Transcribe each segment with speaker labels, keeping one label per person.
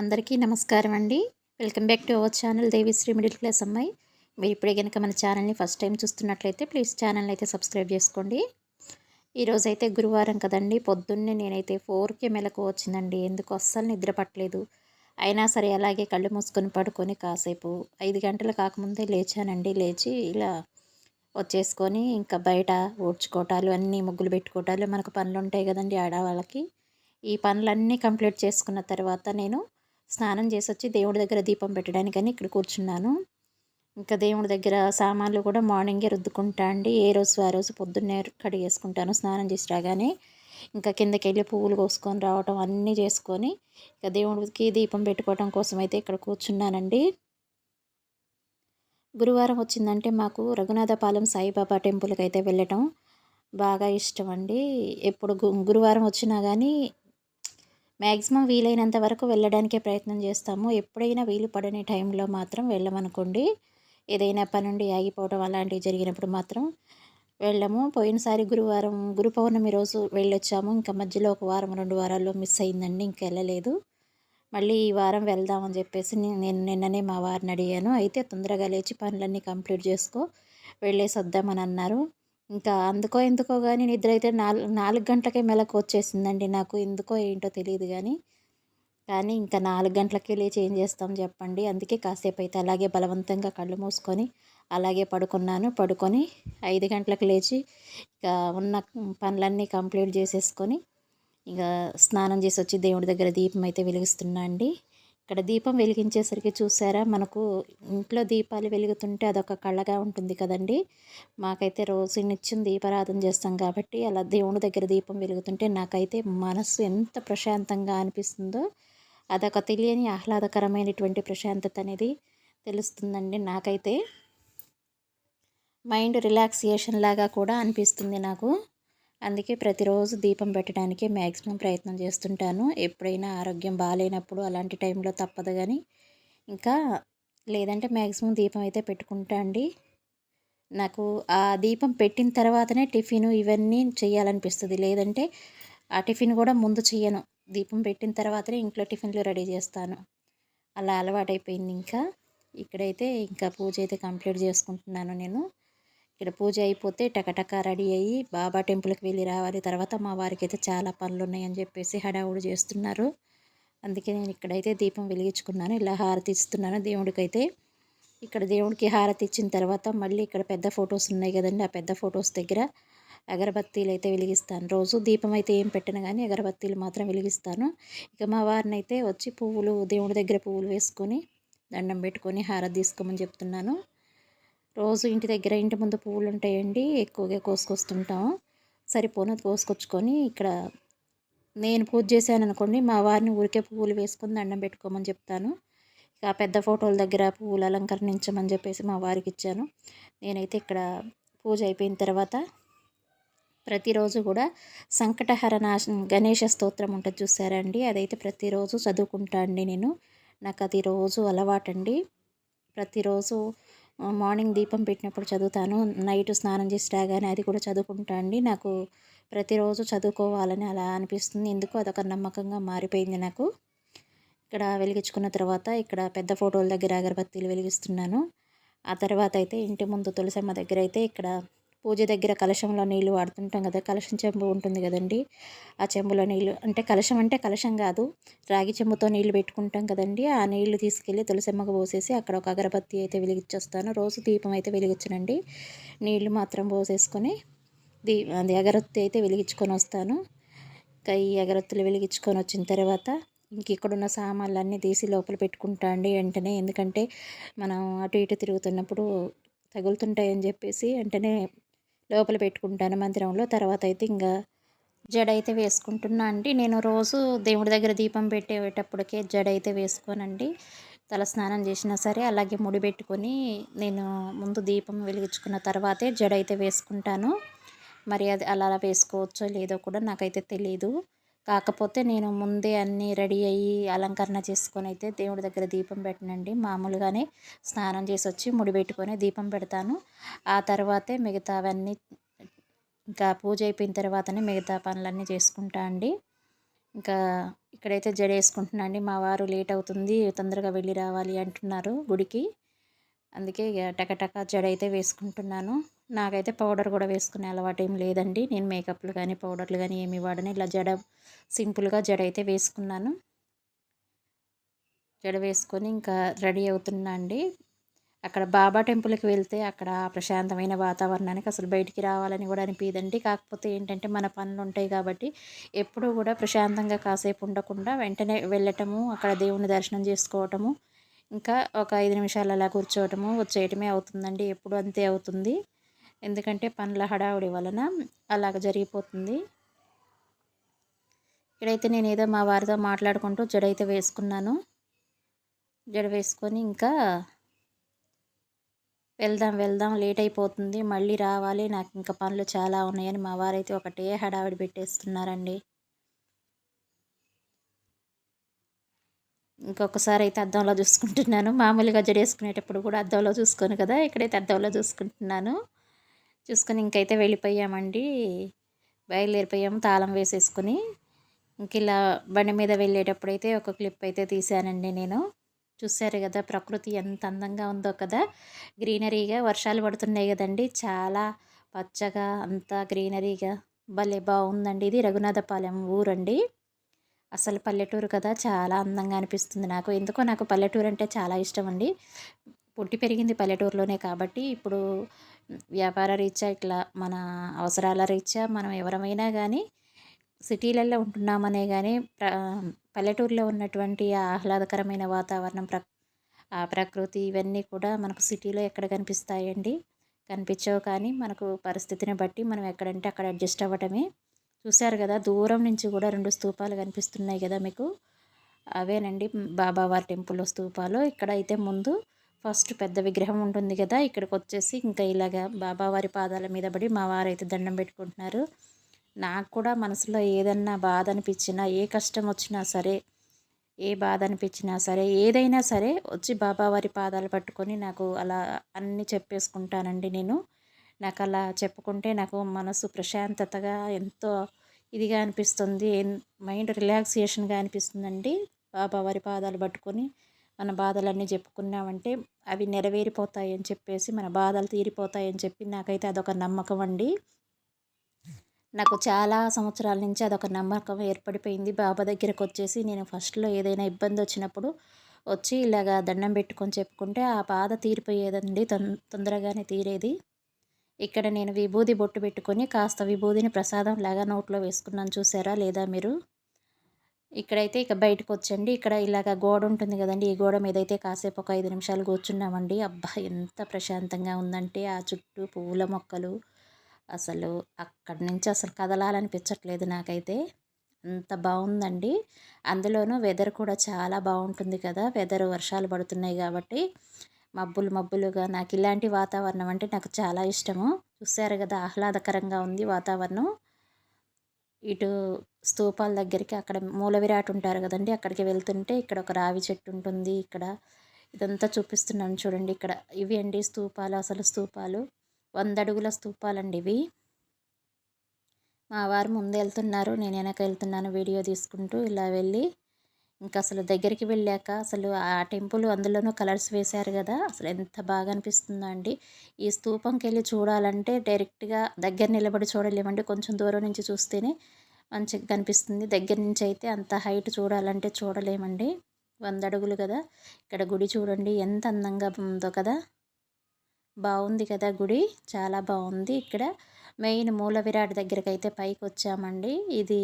Speaker 1: అందరికీ నమస్కారం అండి. Welcome back to our channel Devisri middle class అమ్మాయి. మీరు ఇప్పుడే కనుక మన ఛానల్ని ఫస్ట్ టైం చూస్తున్నట్లయితే ప్లీజ్ ఛానల్ని అయితే సబ్స్క్రైబ్ చేసుకోండి. ఈరోజు అయితే గురువారం కదండి. పొద్దున్నే నేనైతే ఫోర్కి మెలకు వచ్చిందండి. ఎందుకు అస్సలు నిద్ర పట్టలేదు. అయినా సరే అలాగే కళ్ళు మూసుకొని పడుకొని కాసేపు ఐదు గంటలు కాకముందే లేచానండి. లేచి ఇలా వచ్చేసుకొని ఇంకా బయట ఊడ్చుకోవటాలు అన్నీ ముగ్గులు పెట్టుకోవటాలు మనకు పనులు ఉంటాయి కదండి ఆడవాళ్ళకి. ఈ పనులన్నీ కంప్లీట్ చేసుకున్న తర్వాత నేను స్నానం చేసి వచ్చి దేవుడి దగ్గర దీపం పెట్టడానికని ఇక్కడ కూర్చున్నాను. ఇంకా దేవుడి దగ్గర సామాన్లు కూడా మార్నింగే రుద్దుకుంటా అండి. ఏ రోజు ఆ రోజు పొద్దున్నే కడిగేసుకుంటాను స్నానం చేసి రాగానే. ఇంకా కిందకి వెళ్ళి పువ్వులు కోసుకొని రావటం అన్నీ చేసుకొని ఇంకా దేవుడికి దీపం పెట్టుకోవడం కోసం అయితే ఇక్కడ కూర్చున్నానండి. గురువారం వచ్చిందంటే మాకు రఘునాథపాలెం సాయిబాబా టెంపుల్కి అయితే వెళ్ళటం బాగా ఇష్టం అండి. ఎప్పుడు గురువారం వచ్చినా కానీ మ్యాక్సిమం వీలైనంత వరకు వెళ్ళడానికే ప్రయత్నం చేస్తాము. ఎప్పుడైనా వీలు పడని టైంలో మాత్రం వెళ్ళమనుకోండి. ఏదైనా పనుండి ఆగిపోవడం అలాంటివి జరిగినప్పుడు మాత్రం వెళ్ళము. పోయినసారి గురువారం గురు పౌర్ణమి రోజు వెళ్ళొచ్చాము. ఇంకా మధ్యలో ఒక వారం రెండు వారాల్లో మిస్ అయిందండి. ఇంకా వెళ్ళలేదు. మళ్ళీ ఈ వారం వెళ్దామని చెప్పేసి నేను నిన్ననే మా వారిని అడిగాను. అయితే తొందరగా లేచి పనులన్నీ కంప్లీట్ చేసుకో. వెళ్ళేసి వద్దామని అన్నారు. ఇంకా అందుకో ఎందుకో కానీ నిద్ర అయితే నాలుగు నాలుగు గంటలకే మెలకు వచ్చేసిందండి నాకు. ఎందుకో ఏంటో తెలియదు కానీ కానీ ఇంకా నాలుగు గంటలకే లేచి ఏం చేస్తాం చెప్పండి. అందుకే కాసేపు అయితే అలాగే బలవంతంగా కళ్ళు మూసుకొని అలాగే పడుకున్నాను. పడుకొని ఐదు గంటలకు లేచి ఇక ఉన్న పనులన్నీ కంప్లీట్ చేసేసుకొని ఇక స్నానం చేసి వచ్చి దేవుడి దగ్గర దీపం అయితే వెలిగిస్తున్నా అండి. ఇక్కడ దీపం వెలిగించేసరికి చూసారా? మనకు ఇంట్లో దీపాలు వెలుగుతుంటే అదొక కళ్ళగా ఉంటుంది కదండి. మాకైతే రోజు నిత్యం దీపారాధన చేస్తాం కాబట్టి అలా దేవుని దగ్గర దీపం వెలుగుతుంటే నాకైతే మనసు ఎంత ప్రశాంతంగా అనిపిస్తుందో అదొక తెలియని ఆహ్లాదకరమైనటువంటి ప్రశాంతత అనేది తెలుస్తుందండి నాకైతే. మైండ్ రిలాక్సియేషన్ లాగా కూడా అనిపిస్తుంది నాకు. అందుకే ప్రతిరోజు దీపం పెట్టడానికి మ్యాక్సిమం ప్రయత్నం చేస్తుంటాను. ఎప్పుడైనా ఆరోగ్యం బాగాలేనప్పుడు అలాంటి టైంలో తప్పదు కానీ ఇంకా లేదంటే మ్యాక్సిమం దీపం అయితే పెట్టుకుంటా అండి. నాకు ఆ దీపం పెట్టిన తర్వాతనే టిఫిన్ ఇవన్నీ చేయాలనిపిస్తుంది. లేదంటే ఆ టిఫిన్ కూడా ముందు చేయను దీపం పెట్టిన తర్వాతనే ఇంట్లో టిఫిన్లు రెడీ చేస్తాను. అలా అలవాటైపోయింది ఇంకా. ఇక్కడైతే ఇంకా పూజ అయితే కంప్లీట్ చేసుకుంటున్నాను నేను. ఇక్కడ పూజ అయిపోతే టకటక రెడీ అయ్యి బాబా టెంపుల్కి వెళ్ళి రావాలి. తర్వాత మా వారికి అయితే చాలా పనులు ఉన్నాయని చెప్పేసి హడావుడు చేస్తున్నారు. అందుకే నేను ఇక్కడైతే దీపం వెలిగించుకున్నాను. ఇలా హారతి ఇస్తున్నాను దేవుడికైతే. ఇక్కడ దేవుడికి హారతి ఇచ్చిన తర్వాత మళ్ళీ ఇక్కడ పెద్ద ఫొటోస్ ఉన్నాయి కదండి. ఆ పెద్ద ఫొటోస్ దగ్గర అగరబత్తీలు అయితే వెలిగిస్తాను. రోజు దీపం అయితే ఏం పెట్టను కానీ అగరబత్తీలు మాత్రం వెలిగిస్తాను. ఇక మా వారిని అయితే వచ్చి పువ్వులు దేవుడి దగ్గర పువ్వులు వేసుకొని దండం పెట్టుకొని హారతి తీసుకోమని చెప్తున్నాను. రోజు ఇంటి దగ్గర ఇంటి ముందు పువ్వులు ఉంటాయండి ఎక్కువగా కోసుకొస్తుంటాం. సరిపోనది కోసుకొచ్చుకొని ఇక్కడ నేను పూజ చేశాను అనుకోండి మా వారిని ఊరికే పువ్వులు వేసుకొని దండం పెట్టుకోమని చెప్తాను. ఇక పెద్ద ఫోటోల దగ్గర పువ్వులు అలంకరించమని చెప్పేసి మా వారికి ఇచ్చాను. నేనైతే ఇక్కడ పూజ అయిపోయిన తర్వాత ప్రతిరోజు కూడా సంకటహర నాశ గణేష స్తోత్రం ఉంటుంది చూసారండి. అదైతే ప్రతిరోజు చదువుకుంటా అండి నేను. నాకు అది రోజు అలవాటండి. ప్రతిరోజు మార్నింగ్ దీపం పెట్టినప్పుడు చదువుతాను. నైట్ స్నానం చేసి రాగానే అది కూడా చదువుకుంటా అండి. నాకు ప్రతిరోజు చదువుకోవాలని అలా అనిపిస్తుంది. ఎందుకు? అదొక నమ్మకంగా మారిపోయింది నాకు. ఇక్కడ వెలిగించుకున్న తర్వాత ఇక్కడ పెద్ద ఫోటోల దగ్గర అగరబత్తీలు వెలిగిస్తున్నాను. ఆ తర్వాత అయితే ఇంటి ముందు తులసమ్మ దగ్గర అయితే ఇక్కడ పూజ దగ్గర కలశంలో నీళ్ళు వాడుతుంటాం కదా కలశం చెంబు ఉంటుంది కదండి. ఆ చెంబులో నీళ్ళు అంటే కలశం అంటే కలశం కాదు రాగి చెంబుతో నీళ్ళు పెట్టుకుంటాం కదండి. ఆ నీళ్ళు తీసుకెళ్ళి తులసమ్మకు పోసేసి అక్కడ ఒక అగరబత్తి అయితే వెలిగించేస్తాను. రోజు దీపం అయితే వెలిగించనండి. నీళ్ళు మాత్రం పోసేసుకొని దీ అది అగరత్తి అయితే వెలిగించుకొని వస్తాను. ఇంకా ఈ అగరత్తులు వెలిగించుకొని వచ్చిన తర్వాత ఇంక ఇక్కడున్న సామాన్లు అన్నీ తీసి లోపల పెట్టుకుంటా అండి వెంటనే. ఎందుకంటే మనం అటు ఇటు తిరుగుతున్నప్పుడు తగులుతుంటాయని చెప్పేసి వెంటనే లోపల పెట్టుకుంటాను మందిరంలో. తర్వాత అయితే ఇంకా జడ అయితే వేసుకుంటున్నా అండి. నేను రోజు దేవుడి దగ్గర దీపం పెట్టేటప్పటికే జడ అయితే వేసుకోనండి. తల స్నానం చేసినా సరే అలాగే ముడి పెట్టుకొని నేను ముందు దీపం వెలిగించుకున్న తర్వాతే జడ అయితే వేసుకుంటాను. మరి అది అలా వేసుకోవచ్చో లేదో కూడా నాకైతే తెలియదు కాకపోతే నేను ముందే అన్నీ రెడీ అయ్యి అలంకరణ చేసుకొని అయితే దేవుడి దగ్గర దీపం పెట్టనండి. మామూలుగానే స్నానం చేసి వచ్చి ముడి పెట్టుకొని దీపం పెడతాను. ఆ తర్వాతే మిగతావన్నీ ఇంకా పూజ అయిపోయిన తర్వాతనే మిగతా పనులన్నీ చేసుకుంటా అండి. ఇంకా ఇక్కడైతే జడ వేసుకుంటున్నా అండి. మా వారు లేట్ అవుతుంది తొందరగా వెళ్ళి రావాలి అంటున్నారు గుడికి. అందుకే ఇక టకటక జడ అయితే వేసుకుంటున్నాను. నాకైతే పౌడర్ కూడా వేసుకునే అలవాటు ఏం లేదండి. నేను మేకప్లు కానీ పౌడర్లు కానీ ఏమి వాడని. ఇలా జడ సింపుల్గా జడ అయితే వేసుకున్నాను. జడ వేసుకొని ఇంకా రెడీ అవుతున్నా అండి. అక్కడ బాబా టెంపుల్కి వెళ్తే అక్కడ ప్రశాంతమైన వాతావరణానికి అసలు బయటికి రావాలని కూడా అనిపించదండి కాకపోతే ఏంటంటే మన పనులు ఉంటాయి కాబట్టి ఎప్పుడూ కూడా ప్రశాంతంగా కాసేపు ఉండకుండా వెంటనే వెళ్ళటము అక్కడ దేవుని దర్శనం చేసుకోవటము ఇంకా ఒక ఐదు నిమిషాలు అలా కూర్చోవటము వచ్చేయటమే అవుతుందండి. ఎప్పుడు అంతే అవుతుంది. ఎందుకంటే పనుల హడావుడి వలన అలాగ జరిగిపోతుంది. ఇక్కడైతే నేను ఏదో మా వారితో మాట్లాడుకుంటూ జడ అయితే వేసుకున్నాను. జడ వేసుకొని ఇంకా వెళ్దాం వెళ్దాం లేట్ అయిపోతుంది. మళ్ళీ రావాలి. నాకు ఇంకా పనులు చాలా ఉన్నాయని మా వారైతే ఒకటే హడావిడి పెట్టేస్తున్నారండి. ఇంకొకసారి అయితే అద్దంలో చూసుకుంటున్నాను. మామూలుగా జడేసుకునేటప్పుడు కూడా అద్దంలో చూసుకోను కదా. ఇక్కడైతే అద్దంలో చూసుకుంటున్నాను. చూసుకొని ఇంకైతే వెళ్ళిపోయామండి. బయలుదేరిపోయాము తాళం వేసేసుకుని. ఇంక ఇలా బండి మీద వెళ్ళేటప్పుడు అయితే ఒక క్లిప్ అయితే తీశానండి నేను. చూశారు కదా ప్రకృతి ఎంత అందంగా ఉందో కదా. గ్రీనరీగా వర్షాలు పడుతున్నాయి కదండి. చాలా పచ్చగా అంతా గ్రీనరీగా. భలే బాగుందండి ఇది. రఘునాథపాలెం ఊరండి. అసలు పల్లెటూరు కదా. చాలా అందంగా అనిపిస్తుంది నాకు. ఎందుకో నాకు పల్లెటూరు అంటే చాలా ఇష్టం అండి. పుట్టి పెరిగింది పల్లెటూరులోనే కాబట్టి ఇప్పుడు వ్యాపార రీత్యా ఇట్లా మన అవసరాల రీత్యా మనం ఎవరమైనా కానీ సిటీలలో ఉంటున్నామనే కానీ ప్ర పల్లెటూరులో ఉన్నటువంటి ఆహ్లాదకరమైన వాతావరణం ప్ర ఆ ప్రకృతి ఇవన్నీ కూడా మనకు సిటీలో ఎక్కడ కనిపిస్తాయండి? కనిపించవు కానీ మనకు పరిస్థితిని బట్టి మనం ఎక్కడంటే అక్కడ అడ్జస్ట్ అవ్వటమే. చూశారు కదా దూరం నుంచి కూడా రెండు స్తూపాలు కనిపిస్తున్నాయి కదా మీకు. అవేనండి బాబావారి టెంపుల్ స్తూపాలు ఇక్కడ అయితే ముందు ఫస్ట్ పెద్ద విగ్రహం ఉంటుంది కదా ఇక్కడికి వచ్చేసి ఇంకా ఇలాగా బాబావారి పాదాల మీద పడి మా వారైతే దండం పెట్టుకుంటున్నారు. నాకు కూడా మనసులో ఏదన్నా బాధ అనిపించినా ఏ కష్టం వచ్చినా సరే ఏ బాధ అనిపించినా సరే ఏదైనా సరే వచ్చి బాబావారి పాదాలు పట్టుకొని నాకు అలా అన్నీ చెప్పేసుకుంటానండి నేను. నాకు అలా చెప్పుకుంటే నాకు మనసు ప్రశాంతతగా ఎంతో ఇదిగా అనిపిస్తుంది మైండ్ రిలాక్సేషన్గా అనిపిస్తుందండి. బాబావారి పాదాలు పట్టుకొని మన బాధలన్నీ చెప్పుకున్నామంటే అవి నెరవేరిపోతాయని చెప్పేసి మన బాధలు తీరిపోతాయని చెప్పి నాకైతే అదొక నమ్మకం అండి. నాకు చాలా సంవత్సరాల నుంచి అదొక నమ్మకం ఏర్పడిపోయింది. బాబా దగ్గరకు వచ్చేసి నేను ఫస్ట్లో ఏదైనా ఇబ్బంది వచ్చినప్పుడు వచ్చి ఇలాగా దండం పెట్టుకొని చెప్పుకుంటే ఆ బాధ తీరిపోయేదండి. తొందరగానే తీరేది. ఇక్కడ నేను విభూది బొట్టు పెట్టుకొని కాస్త విభూదిని ప్రసాదం లాగా నోట్లో వేసుకున్నాను. చూసారా లేదా మీరు? ఇక్కడైతే ఇక బయటకు వచ్చండి ఇక్కడ ఇలాగ గోడ ఉంటుంది కదండి. ఈ గోడ మీద అయితే కాసేపు ఒక ఐదు నిమిషాలు కూర్చున్నామండి. అబ్బా ఎంత ప్రశాంతంగా ఉందంటే ఆ చుట్టూ పువ్వుల మొక్కలు. అసలు అక్కడి నుంచి అసలు కదలాలనిపించట్లేదు నాకైతే. అంత బాగుందండి. అందులోనూ వెదర్ కూడా చాలా బాగుంటుంది కదా. వెదర్ వర్షాలు పడుతున్నాయి కాబట్టి మబ్బులు మబ్బులుగా నాకు ఇలాంటి వాతావరణం అంటే నాకు చాలా ఇష్టము. చూసారు కదా ఆహ్లాదకరంగా ఉంది వాతావరణం. ఇటు స్తూపాల దగ్గరికి అక్కడ మూల విరాట్ ఉంటారు కదండి అక్కడికి వెళ్తుంటే ఇక్కడ ఒక రావి చెట్టు ఉంటుంది. ఇక్కడ ఇదంతా చూపిస్తున్నాను చూడండి. ఇక్కడ ఇవి అండి స్తూపాలు అసలు స్తూపాలు. వంద అడుగుల స్తూపాలండి ఇవి. మా వారు ముందు వెళ్తున్నారు నేను వెనక వెళ్తున్నాను వీడియో తీసుకుంటూ ఇలా వెళ్ళి ఇంకా అసలు దగ్గరికి వెళ్ళాక అసలు ఆ టెంపుల్ అందులోనూ కలర్స్ వేశారు కదా అసలు ఎంత బాగా అనిపిస్తుందో అండి ఈ స్తూపంకి వెళ్ళి చూడాలంటే డైరెక్ట్గా దగ్గర నిలబడి చూడలేమండి. కొంచెం దూరం నుంచి చూస్తేనే మంచిగా కనిపిస్తుంది. దగ్గర నుంచి అయితే అంత హైట్ చూడాలంటే చూడలేమండి. వంద అడుగులు కదా. ఇక్కడ గుడి చూడండి ఎంత అందంగా ఉందో కదా. బాగుంది కదా గుడి. చాలా బాగుంది. ఇక్కడ మెయిన్ మూల విరాట్ దగ్గరికి అయితే పైకి వచ్చామండి ఇది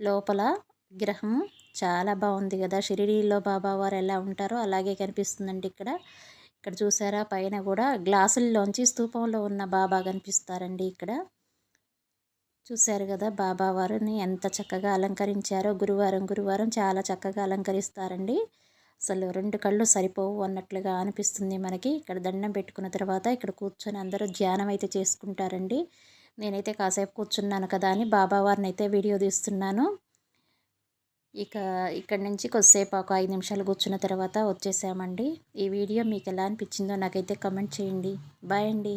Speaker 1: లోపల విగ్రహం. చాలా బాగుంది కదా! షిరిడీలో బాబావారు ఎలా ఉంటారో అలాగే కనిపిస్తుందండి ఇక్కడ. ఇక్కడ చూసారా? పైన కూడా గ్లాసుల్లోంచి స్తూపంలో ఉన్న బాబా కనిపిస్తారండి ఇక్కడ. చూశారు కదా! బాబావారిని ఎంత చక్కగా అలంకరించారో! గురువారం గురువారం చాలా చక్కగా అలంకరిస్తారండి. అసలు రెండు కళ్ళు సరిపోవు అన్నట్లుగా అనిపిస్తుంది మనకి. ఇక్కడ దండం పెట్టుకున్న తర్వాత ఇక్కడ కూర్చొని అందరూ ధ్యానం అయితే చేసుకుంటారండి. నేనైతే కాసేపు కూర్చున్నాను కదా అని బాబా వారిని అయితే వీడియో తీస్తున్నాను. ఇక ఇక్కడ నుంచి కొద్దిసేపు ఒక ఐదు నిమిషాలు కూర్చున్న తర్వాత వచ్చేసామండి. ఈ వీడియో మీకు ఎలా అనిపించిందో నాకైతే కమెంట్ చేయండి. బాయ్ అండి.